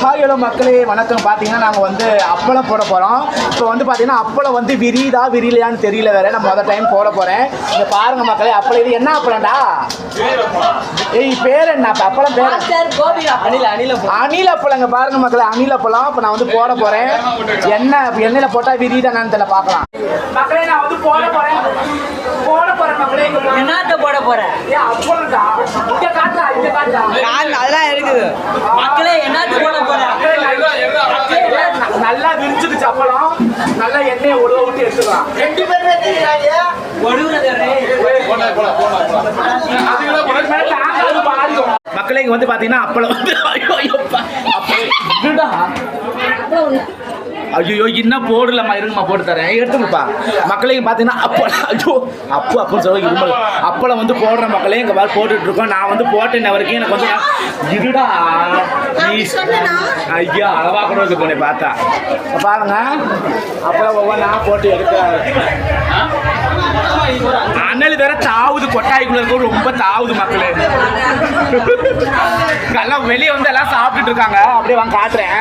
Hi hello மக்களே வணக்கம். பார்த்தீங்கன்னா நாங்கள் வந்து அப்பளம் போட போகிறோம் இப்போ வந்து பார்த்தீங்கன்னா அப்பளம் வந்து விரியுதா விரியலையான்னு தெரியல வேற. நான் மொதல் டைம் போட போகிறேன் இங்கே பாருங்க மக்களே அப்பளம். இது என்ன அப்பளம்டா? ஏய் பேர் என்ன? அப்ப அப்பளம் பேர் அணில அப்பளங்க பாருங்க மக்களே அணில் அப்பளம். இப்போ நான் வந்து போட போகிறேன் எண்ணெய் எண்ணெயில் போட்டால் விரியுதானு தெரியல பார்க்கலாம். மக்களே நான் வந்து போட போகிறேன் போட போகிறேன் மக்களே. என்னத்த போட ஏய், அப்பளம்டா. இங்கே காட்டுறா இங்கே காட்டுறா அதெல்லாம் இருக்குது மக்களே என்னத்த போட போற? நல்லா விரிச்சுக்கு சப்பளம் நல்லா எண்ணெயை உழுவ விட்டு எடுத்துக்கலாம். ரெண்டு மக்களே இங்க வந்து பாத்தீங்கன்னா அப்பளம் வந்து ஐயோ இன்னும் போடலம்மா இருங்கம்மா போட்டு தரேன். எடுத்துங்கப்பா மக்களே இங்க பாத்தீங்கன்னா அப்பளம் ஐயோ அப்பு அப்புன்னு சொல்ல இருமல் அப்பளம் வந்து போடுற மக்களே இங்க பாரு போட்டுட்டு இருக்கோம் நான் வந்து போட்டேன் வரைக்கும் எனக்கு வந்து இருடா நீ ஐயா அளவா கூட இருக்கு போனே பார்த்தா. பாருங்க. அப்பளம் ஒவ்வொன்றா போட்டு எடுக்கிறாரு. அண்ணல் வேற தாவுது கொட்டாய்க்குள்ள இருக்க. ரொம்ப தாவுது மக்களே. எல்லாம் வெளியே வந்து எல்லாம் சாப்பிட்டுட்டு இருக்காங்க. அப்படியே வாங்க காட்டுறேன்.